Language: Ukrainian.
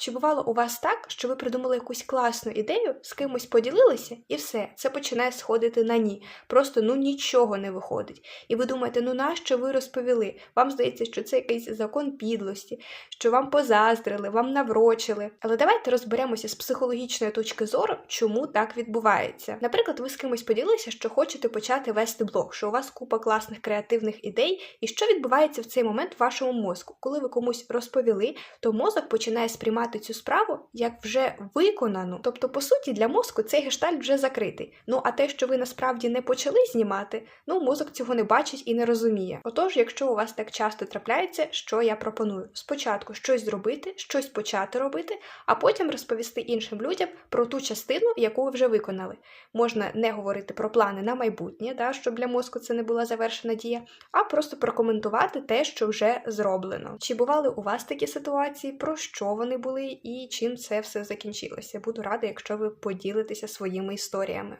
Чи бувало у вас так, що ви придумали якусь класну ідею, з кимось поділилися, і все, це починає сходити на ні. Просто ну нічого не виходить. І ви думаєте, ну нащо ви розповіли? Вам здається, що це якийсь закон підлості, що вам позаздрили, вам наврочили. Але давайте розберемося з психологічної точки зору, чому так відбувається. Наприклад, ви з кимось поділилися, що хочете почати вести блог, що у вас купа класних креативних ідей, і що відбувається в цей момент в вашому мозку. Коли ви комусь розповіли, то мозок починає сприймати цю справу як вже виконану. Тобто, по суті, для мозку цей гештальт вже закритий. Ну а те, що ви насправді не почали знімати, ну мозок цього не бачить і не розуміє. Отож, якщо у вас так часто трапляється, що я пропоную? Спочатку щось зробити, щось почати робити, а потім розповісти іншим людям про ту частину, яку ви вже виконали. Можна не говорити про плани на майбутнє, да, щоб для мозку це не була завершена дія, а просто прокоментувати те, що вже зроблено. Чи бували у вас такі ситуації, про що вони були і чим це все закінчилося? Буду рада, якщо ви поділитеся своїми історіями.